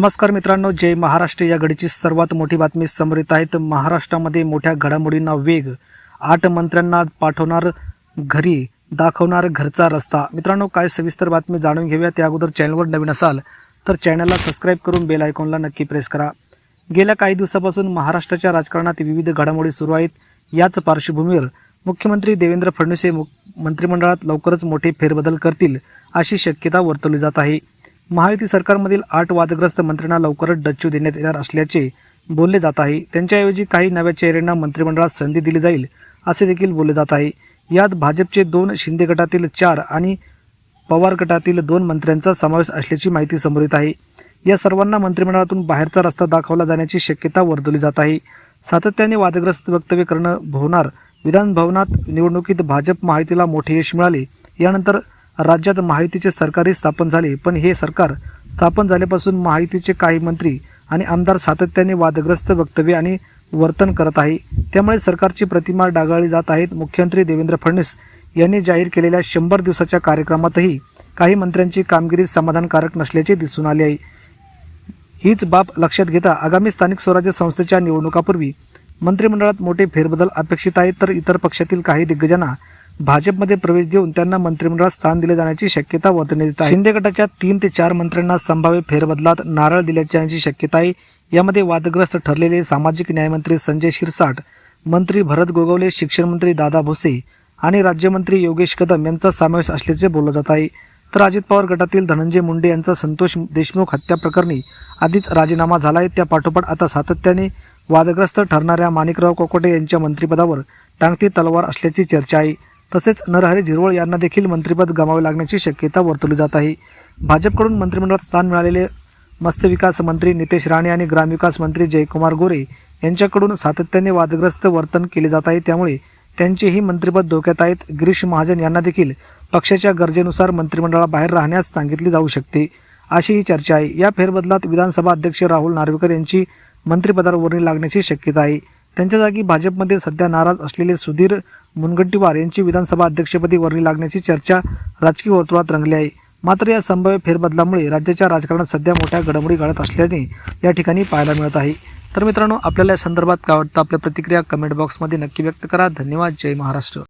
नमस्कार मित्रांनो जय महाराष्ट्र. या घडीची सर्वात मोठी बातमी समोर येत महाराष्ट्रामध्ये मोठ्या घडामोडींना वेग आठ मंत्र्यांना पाठवणार घरी दाखवणार घरचा रस्ता. मित्रांनो काय सविस्तर बातमी जाणून घेऊया. त्या अगोदर चॅनलवर नवीन असाल तर चॅनलला सबस्क्राईब करून बेल आयकॉनला नक्की प्रेस करा. गेल्या काही दिवसापासून महाराष्ट्राच्या राजकारणात विविध घडामोडी सुरू आहेत. याच पार्श्वभूमीवर मुख्यमंत्री देवेंद्र फडणवीस हे मंत्रिमंडळात लवकरच मोठे फेरबदल करतील अशी शक्यता वर्तवली जात आहे. महायुती सरकारमधील आठ वादग्रस्त मंत्र्यांना लवकरच डच्चू देण्यात येणार असल्याचे बोलले जात आहे. त्यांच्याऐवजी काही नव्या चेहऱ्यांना मंत्रिमंडळात संधी दिली जाईल असे देखील बोलले जात आहे. यात भाजपचे दोन शिंदे गटातील चार आणि पवार गटातील दोन मंत्र्यांचा समावेश असल्याची माहिती समोर येत आहे. या सर्वांना मंत्रिमंडळातून बाहेरचा रस्ता दाखवला जाण्याची शक्यता वर्तवली जात आहे. सातत्याने वादग्रस्त वक्तव्य करणं भोवणार विधान भवनात निवडणुकीत भाजप महायुतीला मोठे यश मिळाले. यानंतर राज्यात महायुतीचे सरकारही स्थापन झाले पण हे सरकार स्थापन झाल्यापासून महायुतीचे काही मंत्री आणि आमदार सातत्याने वादग्रस्त वक्तव्य आणि वर्तन करत आहे. त्यामुळे सरकारची प्रतिमा डागाळली जात आहेत. मुख्यमंत्री देवेंद्र फडणवीस यांनी जाहीर केलेल्या शंभर दिवसाच्या कार्यक्रमातही काही मंत्र्यांची कामगिरी समाधानकारक नसल्याचे दिसून आले आहे. हीच बाब लक्षात घेता आगामी स्थानिक स्वराज्य संस्थेच्या निवडणुकापूर्वी मंत्रिमंडळात मोठे फेरबदल अपेक्षित आहेत तर इतर पक्षातील काही दिग्गजांना भाजपमध्ये प्रवेश देऊन त्यांना मंत्रिमंडळात स्थान दिले जाण्याची शक्यता वर्तवण्यात येत आहे. शिंदे गटाच्या तीन ते चार मंत्र्यांना संभाव्य फेरबदलात नारळ दिल्या जाण्याची शक्यता आहे. यामध्ये वादग्रस्त ठरलेले सामाजिक न्यायमंत्री संजय शिरसाट मंत्री भरत गोगवले शिक्षणमंत्री दादा भुसे आणि राज्यमंत्री योगेश कदम यांचा समावेश असल्याचे बोललं जात आहे. तर अजित पवार गटातील धनंजय मुंडे यांचा संतोष देशमुख हत्या प्रकरणी आधीच राजीनामा झाला आहे त्या पाठोपाठ आता सातत्याने वादग्रस्त ठरणाऱ्या माणिकराव कोकोटे यांच्या मंत्रिपदावर टांगती तलवार असल्याची चर्चा आहे. तसेच नरहरी झिरवळ यांना देखील मंत्रिपद गमावे लागण्याची शक्यता वर्तवली जात आहे. भाजपकडून मंत्रिमंडळात स्थान मिळालेले मत्स्य विकास मंत्री नितेश राणे आणि ग्रामविकास मंत्री जयकुमार गोरे यांच्याकडून सातत्याने वादग्रस्त वर्तन केले जात आहे. त्यामुळे त्यांचेही मंत्रिपद धोक्यात आहेत. गिरीश महाजन यांना देखील पक्षाच्या गरजेनुसार मंत्रिमंडळाबाहेर राहण्यास सांगितले जाऊ शकते अशी ही चर्चा आहे. या फेरबदलात विधानसभा अध्यक्ष राहुल नार्वेकर यांची मंत्रिपदावर वर्णी लागण्याची शक्यता आहे. त्यांच्या जागी भाजपमध्ये सध्या नाराज असलेले सुधीर मुनगंटीवार यांची विधानसभा अध्यक्षपदी वर्णी लागण्याची चर्चा राजकीय वर्तुळात रंगली आहे. मात्र या संभाव्य फेरबदलामुळे राज्याच्या राजकारणात सध्या मोठ्या घडामोडी घडत असल्याने या ठिकाणी पाहायला मिळत आहे. तर मित्रांनो आपल्याला या संदर्भात काय वाटतं? आपल्या प्रतिक्रिया कमेंट बॉक्समध्ये नक्की व्यक्त करा. धन्यवाद. जय महाराष्ट्र.